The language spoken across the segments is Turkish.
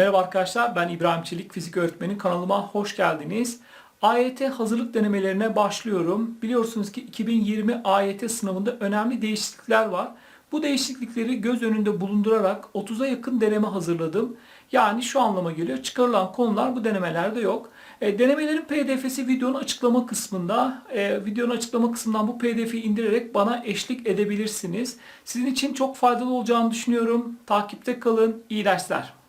Merhaba arkadaşlar ben İbrahim Çelik fizik öğretmeni kanalıma hoş geldiniz. AYT hazırlık denemelerine başlıyorum. Biliyorsunuz ki 2020 AYT sınavında önemli değişiklikler var. Bu değişiklikleri göz önünde bulundurarak 30'a yakın deneme hazırladım. Yani şu anlama geliyor. Çıkarılan konular bu denemelerde yok. E, denemelerin pdf'si videonun açıklama kısmında. E, videonun açıklama kısmından bu pdf'i indirerek bana eşlik edebilirsiniz. Sizin için çok faydalı olacağını düşünüyorum. Takipte kalın. İyi dersler.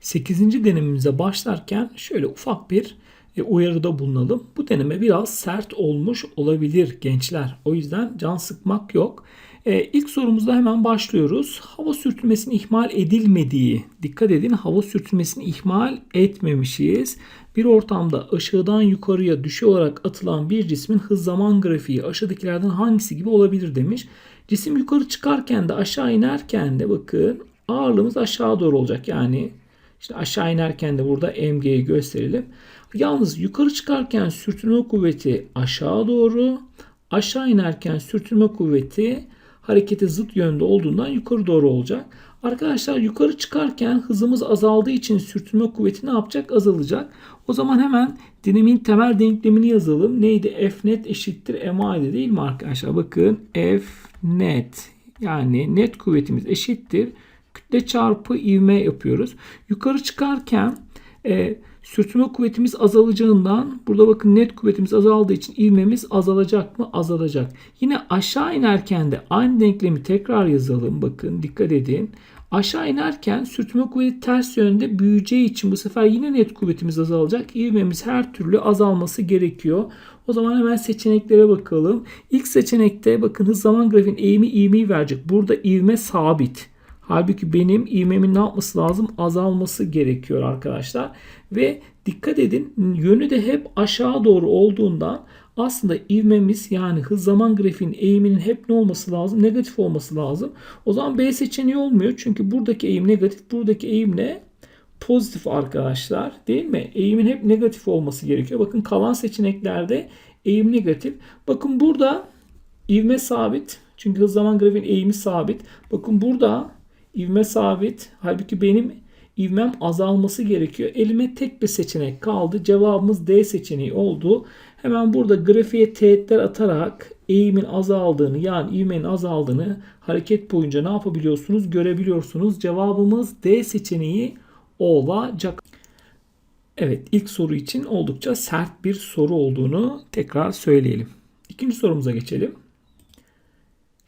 8. denememize başlarken şöyle ufak bir e, uyarıda bulunalım. Bu deneme biraz sert olmuş olabilir gençler. O yüzden can sıkmak yok. E, ilk sorumuzda hemen başlıyoruz. Hava sürtünmesinin ihmal edilmediği. Dikkat edin hava sürtünmesini ihmal etmemişiz. Bir ortamda aşağıdan yukarıya düşey olarak atılan bir cismin hız zaman grafiği aşağıdakilerden hangisi gibi olabilir demiş. Cisim yukarı çıkarken de aşağı inerken de bakın ağırlığımız aşağı doğru olacak. Yani işte aşağı inerken de burada mg'yi gösterelim. Yalnız yukarı çıkarken sürtünme kuvveti aşağı doğru, aşağı inerken sürtünme kuvveti harekete zıt yönde olduğundan yukarı doğru olacak. Arkadaşlar yukarı çıkarken hızımız azaldığı için sürtünme kuvveti ne yapacak? Azalacak. O zaman hemen dinamiğin temel denklemini yazalım. Neydi? F net eşittir MA'ydı değil mi arkadaşlar? Bakın F net yani net kuvvetimiz eşittir kütle çarpı ivme yapıyoruz. Yukarı çıkarken e, sürtünme kuvvetimiz azalacağından burada bakın net kuvvetimiz azaldığı için ivmemiz azalacak mı? Azalacak. Yine aşağı inerken de aynı denklemi tekrar yazalım. Bakın dikkat edin. Aşağı inerken sürtünme kuvveti ters yönde büyüyeceği için bu sefer yine net kuvvetimiz azalacak. İvmemiz her türlü azalması gerekiyor. O zaman hemen seçeneklere bakalım. İlk seçenekte bakın hız zaman grafiğin eğimi ivmeyi verecek. Burada ivme sabit. Halbuki benim ivmemin ne yapması lazım? Azalması gerekiyor arkadaşlar. Ve dikkat edin yönü de hep aşağı doğru olduğundan aslında ivmemiz yani hız zaman grafiğinin eğiminin hep ne olması lazım? Negatif olması lazım. O zaman B seçeneği olmuyor. Çünkü buradaki eğim negatif, buradaki eğim ne? Pozitif arkadaşlar değil mi? Eğimin hep negatif olması gerekiyor. Bakın kalan seçeneklerde eğim negatif. Bakın burada ivme sabit. Çünkü hız zaman grafiğinin eğimi sabit. Bakın burada ivme sabit. Halbuki benim ivmem azalması gerekiyor. Elime tek bir seçenek kaldı. Cevabımız D seçeneği oldu. Hemen burada grafiğe teğetler atarak eğimin azaldığını yani ivmenin azaldığını hareket boyunca ne yapabiliyorsunuz? Görebiliyorsunuz. Cevabımız D seçeneği olacak. Evet ilk soru için oldukça sert bir soru olduğunu tekrar söyleyelim. İkinci sorumuza geçelim.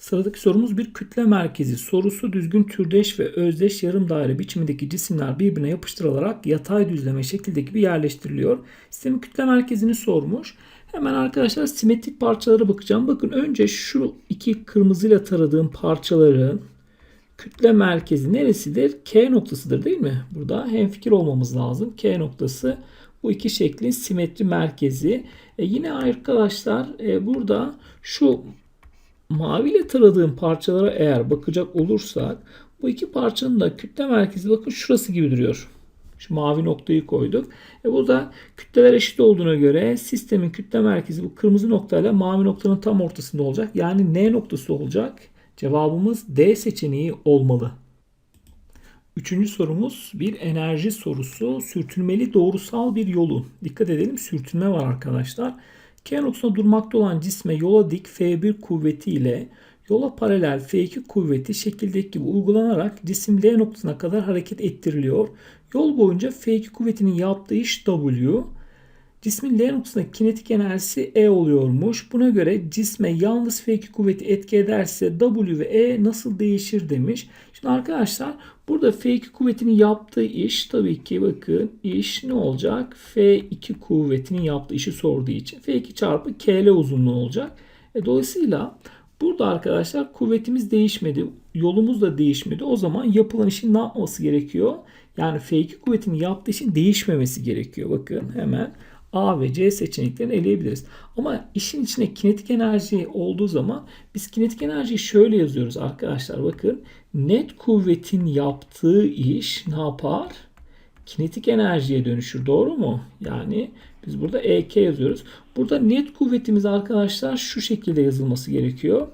Sıradaki sorumuz bir kütle merkezi. Sorusu düzgün türdeş ve özdeş yarım daire biçimindeki cisimler birbirine yapıştırılarak yatay düzleme şekildeki bir yerleştiriliyor. Sistemin kütle merkezini sormuş. Hemen arkadaşlar simetrik parçalara bakacağım. Bakın önce şu iki kırmızıyla taradığım parçaların kütle merkezi neresidir? K noktasıdır değil mi? Burada hemfikir olmamız lazım. K noktası bu iki şeklin simetri merkezi. E yine arkadaşlar e, burada şu maviyle taradığım parçalara eğer bakacak olursak bu iki parçanın da kütle merkezi bakın şurası gibi duruyor. Şu mavi noktayı koyduk. E burada kütleler eşit olduğuna göre sistemin kütle merkezi bu kırmızı noktayla mavi noktanın tam ortasında olacak. Yani N noktası olacak. Cevabımız D seçeneği olmalı. Üçüncü sorumuz bir enerji sorusu. Sürtünmeli doğrusal bir yolun. Dikkat edelim sürtünme var arkadaşlar. K noktasında durmakta olan cisme yola dik F1 kuvveti ile yola paralel F2 kuvveti şekildeki gibi uygulanarak cisim L noktasına kadar hareket ettiriliyor. Yol boyunca F2 kuvvetinin yaptığı iş W. Cismin L noktasında kinetik enerjisi E oluyormuş. Buna göre cisme yalnız F2 kuvveti etki ederse W ve E nasıl değişir demiş. Şimdi arkadaşlar burada F2 kuvvetinin yaptığı iş tabii ki bakın iş ne olacak? F2 kuvvetinin yaptığı işi sorduğu için F2 çarpı KL uzunluğu olacak. E, dolayısıyla burada arkadaşlar kuvvetimiz değişmedi. Yolumuz da değişmedi. O zaman yapılan işin ne yapması gerekiyor? Yani F2 kuvvetinin yaptığı işin değişmemesi gerekiyor. Bakın hemen A ve C seçeneklerini eleyebiliriz. Ama işin içine kinetik enerji olduğu zaman biz kinetik enerjiyi şöyle yazıyoruz arkadaşlar. Bakın net kuvvetin yaptığı iş ne yapar? Kinetik enerjiye dönüşür. Doğru mu? Yani biz burada EK yazıyoruz. Burada net kuvvetimiz arkadaşlar şu şekilde yazılması gerekiyor.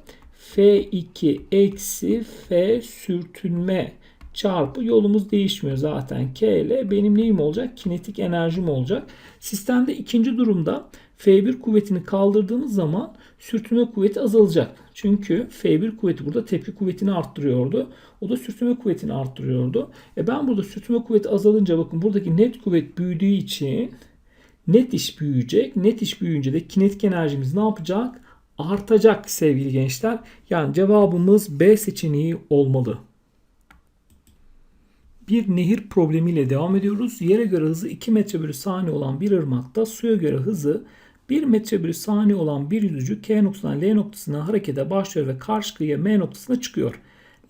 F2 eksi F sürtünme çarpı yolumuz değişmiyor zaten. K ile benim neyim olacak? Kinetik enerjim olacak. Sistemde ikinci durumda F1 kuvvetini kaldırdığımız zaman sürtünme kuvveti azalacak. Çünkü F1 kuvveti burada tepki kuvvetini arttırıyordu. O da sürtünme kuvvetini arttırıyordu. E ben burada sürtünme kuvveti azalınca bakın buradaki net kuvvet büyüdüğü için net iş büyüyecek. Net iş büyüyünce de kinetik enerjimiz ne yapacak? Artacak sevgili gençler. Yani cevabımız B seçeneği olmalı. Bir nehir problemiyle devam ediyoruz. Yere göre hızı 2 metre bölü saniye olan bir ırmakta suya göre hızı 1 metre bölü saniye olan bir yüzücü K noktasından L noktasına harekete başlıyor ve karşı kıyıya M noktasına çıkıyor.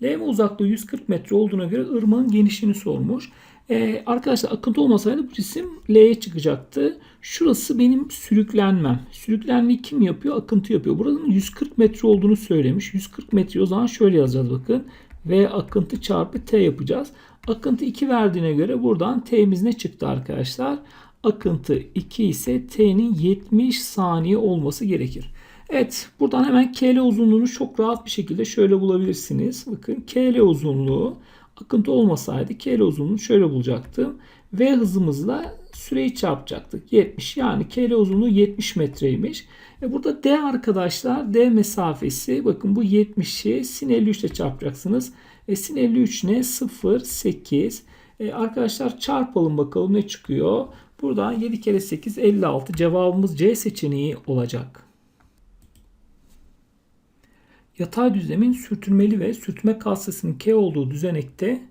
L uzaklığı 140 metre olduğuna göre ırmağın genişliğini sormuş. Ee, arkadaşlar akıntı olmasaydı bu cisim L'ye çıkacaktı. Şurası benim sürüklenmem. Sürüklenmeyi kim yapıyor? Akıntı yapıyor. Buranın 140 metre olduğunu söylemiş. 140 metre o zaman şöyle yazacağız bakın. V akıntı çarpı T yapacağız. Akıntı 2 verdiğine göre buradan T'miz ne çıktı arkadaşlar? Akıntı 2 ise T'nin 70 saniye olması gerekir. Evet buradan hemen KL uzunluğunu çok rahat bir şekilde şöyle bulabilirsiniz. Bakın KL uzunluğu akıntı olmasaydı KL uzunluğunu şöyle bulacaktım. V hızımızla süreyi çarpacaktık. 70 yani KL uzunluğu 70 metreymiş. E burada D arkadaşlar D mesafesi bakın bu 70'i sin 53 ile çarpacaksınız. E sin 53 ne? 0, 8. E arkadaşlar çarpalım bakalım ne çıkıyor. Buradan 7 kere 8 56 cevabımız C seçeneği olacak. Yatay düzlemin sürtünmeli ve sürtme katsasının K olduğu düzenekte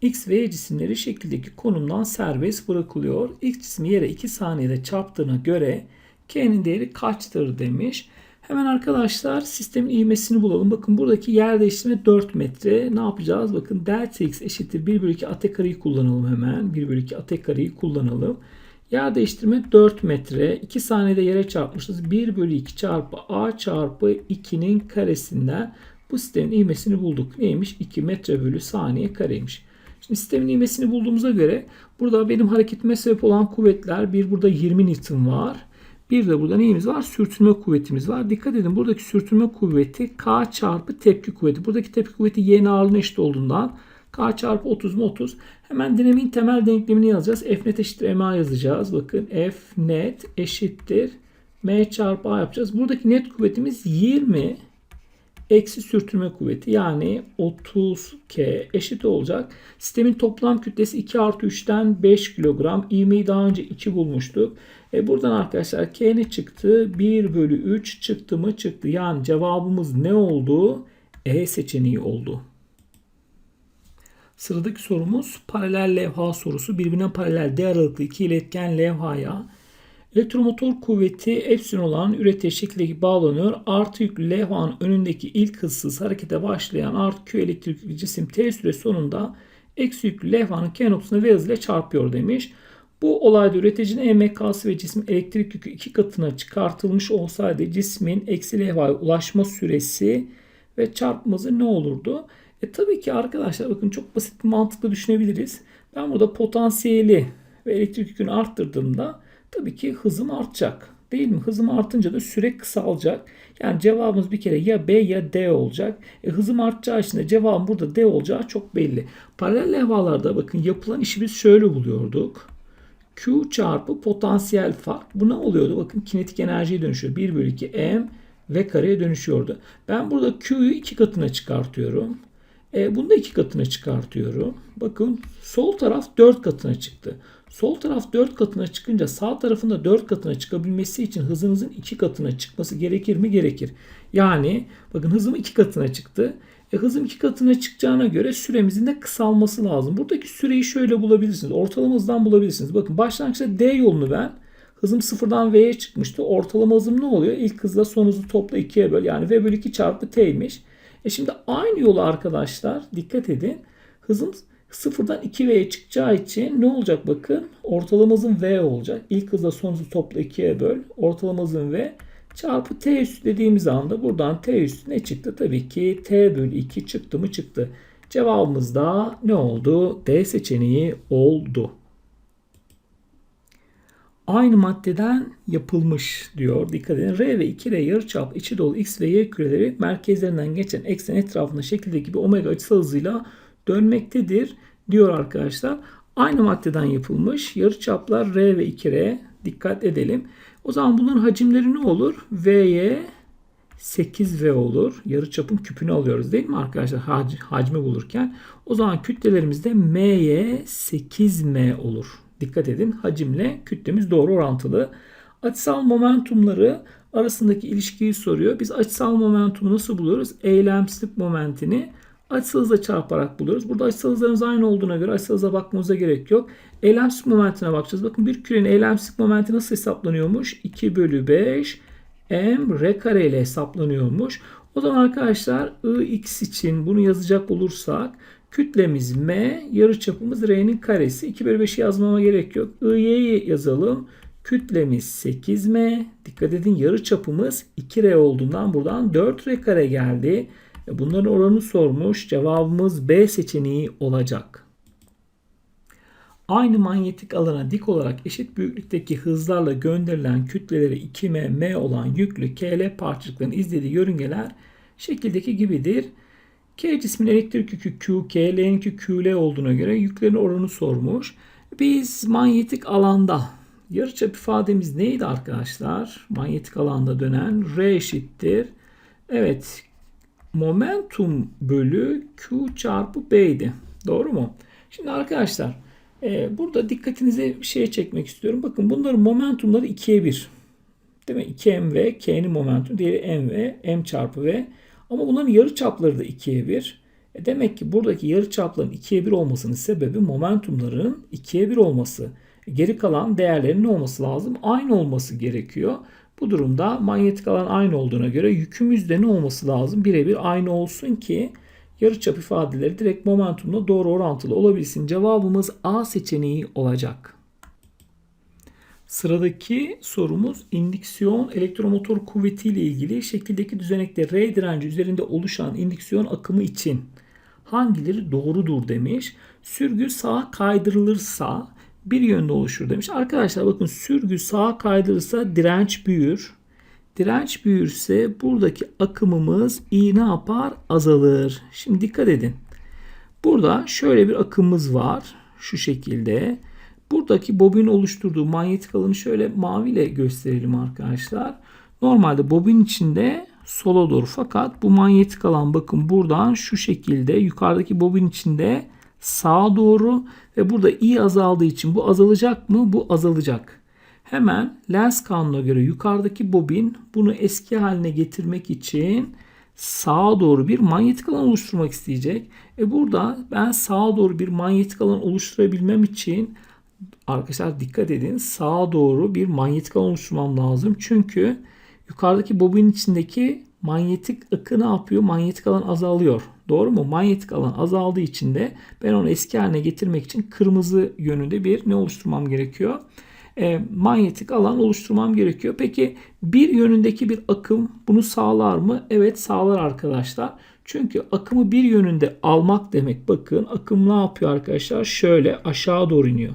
X ve Y cisimleri şekildeki konumdan serbest bırakılıyor. X cismi yere 2 saniyede çarptığına göre K'nin değeri kaçtır demiş. Hemen arkadaşlar sistemin ivmesini bulalım. Bakın buradaki yer değiştirme 4 metre. Ne yapacağız? Bakın delta x eşittir 1 bölü 2 ate kareyi kullanalım hemen. 1 bölü 2 ate kareyi kullanalım. Yer değiştirme 4 metre. 2 saniyede yere çarpmışız. 1 bölü 2 çarpı a çarpı 2'nin karesinden bu sistemin ivmesini bulduk. Neymiş? 2 metre bölü saniye kareymiş. Şimdi sistemin ivmesini bulduğumuza göre burada benim hareketime sebep olan kuvvetler bir burada 20 Newton var. Bir de burada neyimiz var? Sürtünme kuvvetimiz var. Dikkat edin buradaki sürtünme kuvveti K çarpı tepki kuvveti. Buradaki tepki kuvveti Y'nin ağırlığına eşit olduğundan K çarpı 30 mu 30. Hemen dinamiğin temel denklemini yazacağız. F net eşittir MA yazacağız. Bakın F net eşittir M çarpı A yapacağız. Buradaki net kuvvetimiz 20 eksi sürtünme kuvveti yani 30K eşit olacak. Sistemin toplam kütlesi 2 artı 3'ten 5 kilogram. İğmeyi daha önce 2 bulmuştuk. E buradan arkadaşlar K ne çıktı? 1 bölü 3 çıktı mı? Çıktı. Yani cevabımız ne oldu? E seçeneği oldu. Sıradaki sorumuz paralel levha sorusu. Birbirine paralel D aralıklı iki iletken levhaya elektromotor kuvveti epsilon olan üretici şekildeki bağlanıyor. Artı yüklü levhanın önündeki ilk hızsız harekete başlayan artı Q elektrikli cisim T süre sonunda eksi yüklü levhanın K noktasına V hızıyla çarpıyor demiş. Bu olayda üreticinin EMK'sı ve cismin elektrik yükü iki katına çıkartılmış olsaydı cismin eksi levhaya ulaşma süresi ve çarpması ne olurdu? E tabii ki arkadaşlar bakın çok basit bir mantıkla düşünebiliriz. Ben burada potansiyeli ve elektrik yükünü arttırdığımda tabii ki hızım artacak. Değil mi? Hızım artınca da süre kısalacak. Yani cevabımız bir kere ya B ya D olacak. E, hızım artacağı için de cevabım burada D olacağı çok belli. Paralel levhalarda bakın yapılan işi biz şöyle buluyorduk. Q çarpı potansiyel fark. Bu ne oluyordu? Bakın kinetik enerjiye dönüşüyor. 1 bölü 2 M V kareye dönüşüyordu. Ben burada Q'yu iki katına çıkartıyorum. E, bunu da iki katına çıkartıyorum. Bakın sol taraf 4 katına çıktı. Sol taraf 4 katına çıkınca sağ tarafında 4 katına çıkabilmesi için hızınızın 2 katına çıkması gerekir mi? Gerekir. Yani bakın hızım 2 katına çıktı. E, hızım 2 katına çıkacağına göre süremizin de kısalması lazım. Buradaki süreyi şöyle bulabilirsiniz. Ortalama hızdan bulabilirsiniz. Bakın başlangıçta D yolunu ben hızım sıfırdan V'ye çıkmıştı. Ortalama hızım ne oluyor? İlk hızla son hızı topla 2'ye böl. Yani V bölü 2 çarpı T'ymiş. E şimdi aynı yolu arkadaşlar dikkat edin. Hızım sıfırdan 2V'ye çıkacağı için ne olacak bakın. Ortalama hızım V olacak. İlk hızla son hızı topla 2'ye böl. Ortalama hızım V çarpı T üstü dediğimiz anda buradan T üstü ne çıktı? Tabii ki T bölü 2 çıktı mı çıktı. Cevabımız da ne oldu? D seçeneği oldu. Aynı maddeden yapılmış diyor. Dikkat edin. R ve 2R yarıçap içi dolu X ve Y küreleri merkezlerinden geçen eksen etrafında şekildeki bir omega açısal hızıyla dönmektedir. diyor arkadaşlar. Aynı maddeden yapılmış. Yarıçaplar R ve 2R. Dikkat edelim. O zaman bunların hacimleri ne olur? V'ye 8V olur. Yarıçapın küpünü alıyoruz değil mi arkadaşlar? Hac, hacmi bulurken. O zaman kütlelerimiz de M'ye 8M olur. Dikkat edin hacimle kütlemiz doğru orantılı. Açısal momentumları arasındaki ilişkiyi soruyor. Biz açısal momentumu nasıl buluyoruz? Eylemsizlik momentini açısal hızla çarparak buluyoruz. Burada açısal hızlarımız aynı olduğuna göre açısal hıza bakmamıza gerek yok. Eylemsizlik momentine bakacağız. Bakın bir kürenin eylemsizlik momenti nasıl hesaplanıyormuş? 2 bölü 5 m r kare ile hesaplanıyormuş. O zaman arkadaşlar ix için bunu yazacak olursak kütlemiz m, yarıçapımız r'nin karesi. 2 bölü 5'i yazmama gerek yok. i'yi yazalım. Kütlemiz 8m. Dikkat edin yarıçapımız 2r olduğundan buradan 4r kare geldi. E, bunların oranını sormuş. Cevabımız B seçeneği olacak. Aynı manyetik alana dik olarak eşit büyüklükteki hızlarla gönderilen kütleleri 2m, m olan yüklü KL parçacıkların izlediği yörüngeler şekildeki gibidir. K cismin elektrik yükü Q, K, L'ninki QL olduğuna göre yüklerin oranı sormuş. Biz manyetik alanda yarıçap ifademiz neydi arkadaşlar? Manyetik alanda dönen R eşittir. Evet momentum bölü Q çarpı B'ydi. Doğru mu? Şimdi arkadaşlar e, burada dikkatinizi bir şeye çekmek istiyorum. Bakın bunların momentumları 2'ye 1. Değil mi? 2m k'nin momentumu diğeri m m çarpı v. Ama bunların yarı çapları da 2'ye 1. E demek ki buradaki yarı çapların 2'ye 1 olmasının sebebi momentumların 2'ye 1 olması. Geri kalan değerlerin ne olması lazım? Aynı olması gerekiyor. Bu durumda manyetik alan aynı olduğuna göre yükümüz de ne olması lazım? Birebir aynı olsun ki yarıçap ifadeleri direkt momentumla doğru orantılı olabilsin. Cevabımız A seçeneği olacak. Sıradaki sorumuz indüksiyon elektromotor kuvveti ile ilgili şekildeki düzenekte R direnci üzerinde oluşan indüksiyon akımı için hangileri doğrudur demiş. Sürgü sağa kaydırılırsa bir yönde oluşur demiş. Arkadaşlar bakın sürgü sağa kaydırırsa direnç büyür. Direnç büyürse buradaki akımımız i ne yapar? Azalır. Şimdi dikkat edin. Burada şöyle bir akımımız var. Şu şekilde. Buradaki bobin oluşturduğu manyetik alanı şöyle maviyle gösterelim arkadaşlar. Normalde bobin içinde sola doğru fakat bu manyetik alan bakın buradan şu şekilde yukarıdaki bobin içinde sağa doğru ve burada i azaldığı için bu azalacak mı? Bu azalacak. Hemen lens kanuna göre yukarıdaki bobin bunu eski haline getirmek için sağa doğru bir manyetik alan oluşturmak isteyecek. E burada ben sağa doğru bir manyetik alan oluşturabilmem için arkadaşlar dikkat edin sağa doğru bir manyetik alan oluşturmam lazım. Çünkü yukarıdaki bobin içindeki manyetik akı ne yapıyor? Manyetik alan azalıyor. Doğru mu? Manyetik alan azaldığı için de ben onu eski haline getirmek için kırmızı yönünde bir ne oluşturmam gerekiyor? E, manyetik alan oluşturmam gerekiyor. Peki bir yönündeki bir akım bunu sağlar mı? Evet sağlar arkadaşlar. Çünkü akımı bir yönünde almak demek bakın akım ne yapıyor arkadaşlar? Şöyle aşağı doğru iniyor.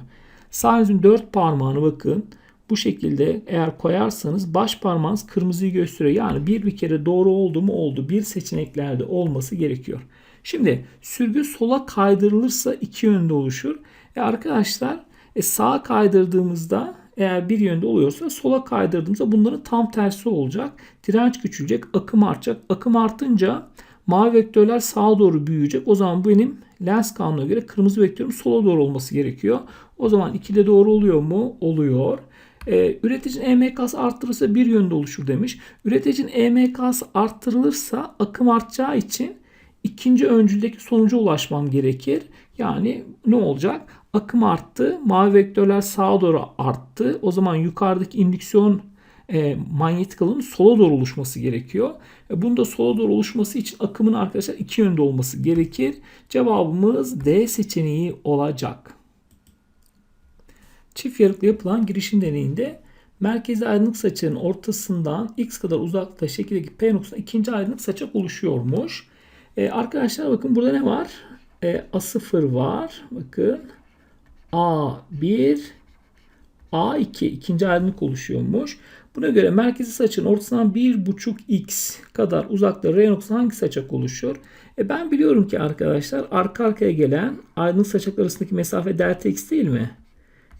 Sağ dört parmağını bakın bu şekilde eğer koyarsanız baş parmağınız kırmızıyı gösteriyor. Yani bir bir kere doğru oldu mu oldu. Bir seçeneklerde olması gerekiyor. Şimdi sürgü sola kaydırılırsa iki yönde oluşur. E arkadaşlar e sağa kaydırdığımızda eğer bir yönde oluyorsa sola kaydırdığımızda bunların tam tersi olacak. Direnç küçülecek, akım artacak. Akım artınca mavi vektörler sağa doğru büyüyecek. O zaman benim lens kanununa göre kırmızı vektörüm sola doğru olması gerekiyor. O zaman 2'de doğru oluyor mu? Oluyor. Ee, üreticinin EMK'sı arttırılırsa bir yönde oluşur demiş. Üreticinin EMK'sı arttırılırsa akım artacağı için ikinci öncüldeki sonuca ulaşmam gerekir. Yani ne olacak? Akım arttı. Mavi vektörler sağa doğru arttı. O zaman yukarıdaki indüksiyon e, manyetik alanın sola doğru oluşması gerekiyor. E, bunun da sola doğru oluşması için akımın arkadaşlar iki yönde olması gerekir. Cevabımız D seçeneği olacak. Çift yarıklı yapılan girişim deneyinde merkezi aydınlık saçağın ortasından x kadar uzaklıkta şekildeki P noktasında ikinci aydınlık saçak oluşuyormuş. Ee, arkadaşlar bakın burada ne var? Ee, A0 var. Bakın A1 A2 ikinci aydınlık oluşuyormuş. Buna göre merkezi açının ortasından 1,5x kadar uzakta R noktası hangi açak oluşuyor? E ben biliyorum ki arkadaşlar arka arkaya gelen aydınlık saçaklar arasındaki mesafe delta x değil mi?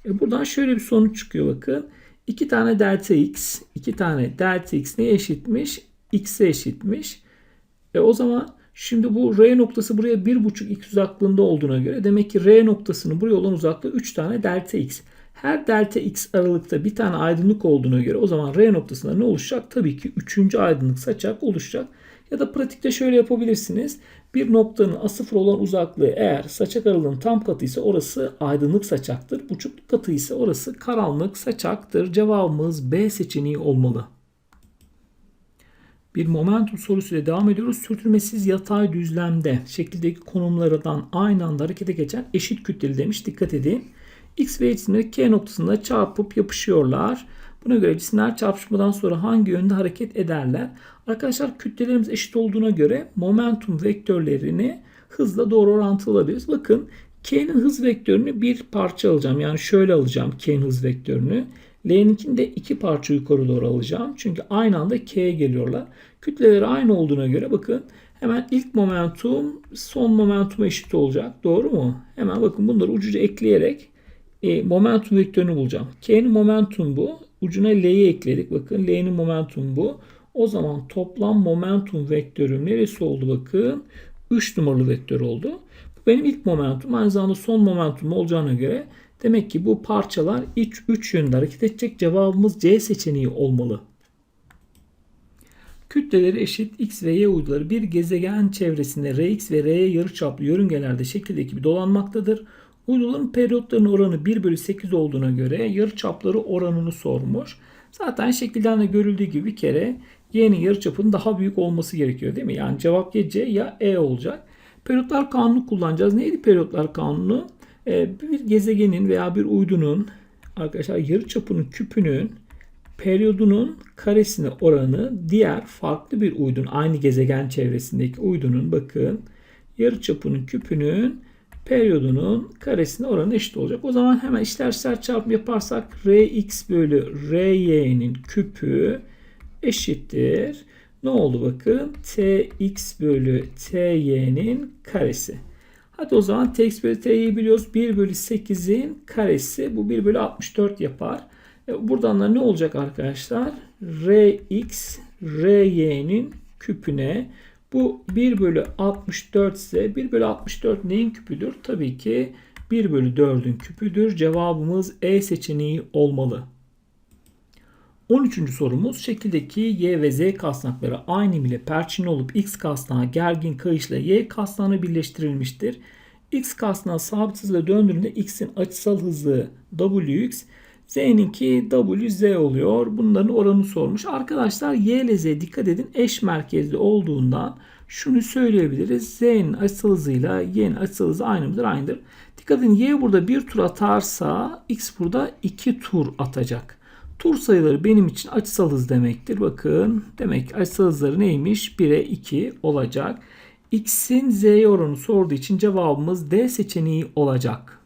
E buradan şöyle bir sonuç çıkıyor bakın. 2 tane delta x, 2 tane delta x neye eşitmiş? x'e eşitmiş. E o zaman şimdi bu R noktası buraya 1,5x uzaklığında olduğuna göre demek ki R noktasının buraya olan uzaklığı 3 tane delta x. Her delta x aralıkta bir tane aydınlık olduğuna göre o zaman R noktasında ne oluşacak? Tabii ki 3. aydınlık saçak oluşacak. Ya da pratikte şöyle yapabilirsiniz. Bir noktanın A0 olan uzaklığı eğer saçak aralığının tam katı ise orası aydınlık saçaktır. Buçukluk katı ise orası karanlık saçaktır. Cevabımız B seçeneği olmalı. Bir momentum sorusuyla devam ediyoruz. Sürtünmesiz yatay düzlemde şekildeki konumlardan aynı anda harekete geçen eşit kütleli demiş. Dikkat edin. X ve Y K noktasında çarpıp yapışıyorlar. Buna göre cisimler çarpışmadan sonra hangi yönde hareket ederler? Arkadaşlar kütlelerimiz eşit olduğuna göre momentum vektörlerini hızla doğru orantılı alabiliriz. Bakın K'nin hız vektörünü bir parça alacağım. Yani şöyle alacağım K'nin hız vektörünü. L'ninkini de iki parça yukarı doğru alacağım. Çünkü aynı anda K'ye geliyorlar. Kütleleri aynı olduğuna göre bakın hemen ilk momentum son momentuma eşit olacak. Doğru mu? Hemen bakın bunları ucuca ekleyerek e, momentum vektörünü bulacağım. K'nin momentum bu. Ucuna L'yi ekledik. Bakın L'nin momentum bu. O zaman toplam momentum vektörüm neresi oldu bakın. 3 numaralı vektör oldu. Bu benim ilk momentum. Aynı zamanda son momentum olacağına göre demek ki bu parçalar 3 3 yönde hareket edecek. Cevabımız C seçeneği olmalı. Kütleleri eşit x ve y uyduları bir gezegen çevresinde Rx ve R'ye yarıçaplı yörüngelerde şekildeki gibi dolanmaktadır. Uyduların periyotlarının oranı 1 bölü 8 olduğuna göre yarıçapları oranını sormuş. Zaten şekilden de görüldüğü gibi bir kere y'nin yarıçapının daha büyük olması gerekiyor değil mi? Yani cevap ya C ya E olacak. Periyotlar kanunu kullanacağız. Neydi periyotlar kanunu? Ee, bir gezegenin veya bir uydunun arkadaşlar yarıçapının küpünün periyodunun karesine oranı diğer farklı bir uydun aynı gezegen çevresindeki uydunun bakın yarıçapının küpünün periyodunun karesine oranı eşit olacak. O zaman hemen işler çarpım yaparsak Rx bölü Ry'nin küpü eşittir. Ne oldu bakın? Tx bölü Ty'nin karesi. Hadi o zaman Tx bölü Ty'yi biliyoruz. 1 bölü 8'in karesi. Bu 1 bölü 64 yapar. E, buradan da ne olacak arkadaşlar? Rx, Ry'nin küpüne bu 1 bölü 64 ise 1 bölü 64 neyin küpüdür? Tabii ki 1 bölü 4'ün küpüdür. Cevabımız E seçeneği olmalı. 13. sorumuz şekildeki Y ve Z kasnakları aynı ile perçin olup X kasnağı gergin kayışla Y kasnağına birleştirilmiştir. X kasnağı sabit hızla döndüğünde X'in açısal hızı Wx, Z'ninki WZ oluyor. Bunların oranını sormuş. Arkadaşlar Y ile Z dikkat edin eş merkezli olduğundan şunu söyleyebiliriz. Z'nin açısal hızıyla Y'nin açısal hızı aynı mıdır? Aynıdır. Dikkat edin Y burada bir tur atarsa X burada iki tur atacak. Tur sayıları benim için açısal hız demektir. Bakın demek ki açısal hızları neymiş? 1'e 2 olacak. X'in Z'ye oranı sorduğu için cevabımız D seçeneği olacak.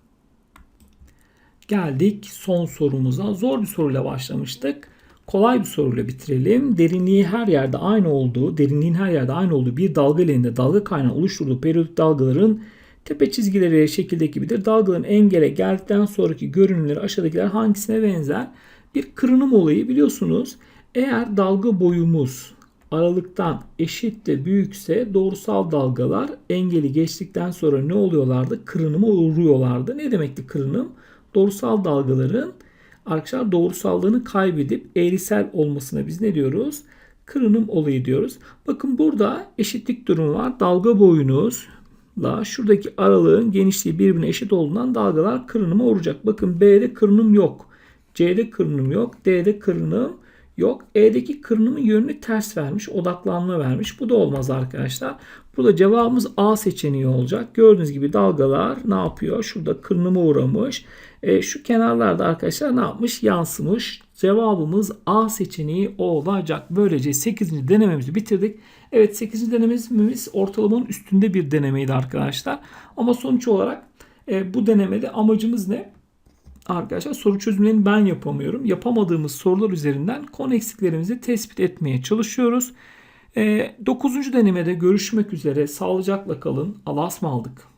Geldik son sorumuza. Zor bir soruyla başlamıştık. Kolay bir soruyla bitirelim. Derinliği her yerde aynı olduğu, derinliğin her yerde aynı olduğu bir dalga elinde dalga kaynağı oluşturduğu periyodik dalgaların tepe çizgileri şekilde gibidir. Dalgaların engele geldikten sonraki görünümleri aşağıdakiler hangisine benzer? Bir kırınım olayı biliyorsunuz. Eğer dalga boyumuz aralıktan eşit de büyükse doğrusal dalgalar engeli geçtikten sonra ne oluyorlardı? Kırınıma uğruyorlardı. Ne demekti kırınım? Doğrusal dalgaların arkadaşlar doğrusallığını kaybedip eğrisel olmasına biz ne diyoruz? Kırınım olayı diyoruz. Bakın burada eşitlik durumu var. Dalga boyunuzla şuradaki aralığın genişliği birbirine eşit olduğundan dalgalar kırınıma uğrayacak. Bakın B'de kırınım yok. C'de kırınım yok. D'de kırınım yok. E'deki kırınımın yönünü ters vermiş. Odaklanma vermiş. Bu da olmaz arkadaşlar. Burada cevabımız A seçeneği olacak. Gördüğünüz gibi dalgalar ne yapıyor? Şurada kırınıma uğramış. E, şu kenarlarda arkadaşlar ne yapmış? Yansımış. Cevabımız A seçeneği olacak. Böylece 8. denememizi bitirdik. Evet 8. denememiz ortalamanın üstünde bir denemeydi arkadaşlar. Ama sonuç olarak e, bu denemede amacımız ne? Arkadaşlar soru çözümlerini ben yapamıyorum. Yapamadığımız sorular üzerinden konu eksiklerimizi tespit etmeye çalışıyoruz. 9. denemede görüşmek üzere. Sağlıcakla kalın. Allah'a ısmarladık.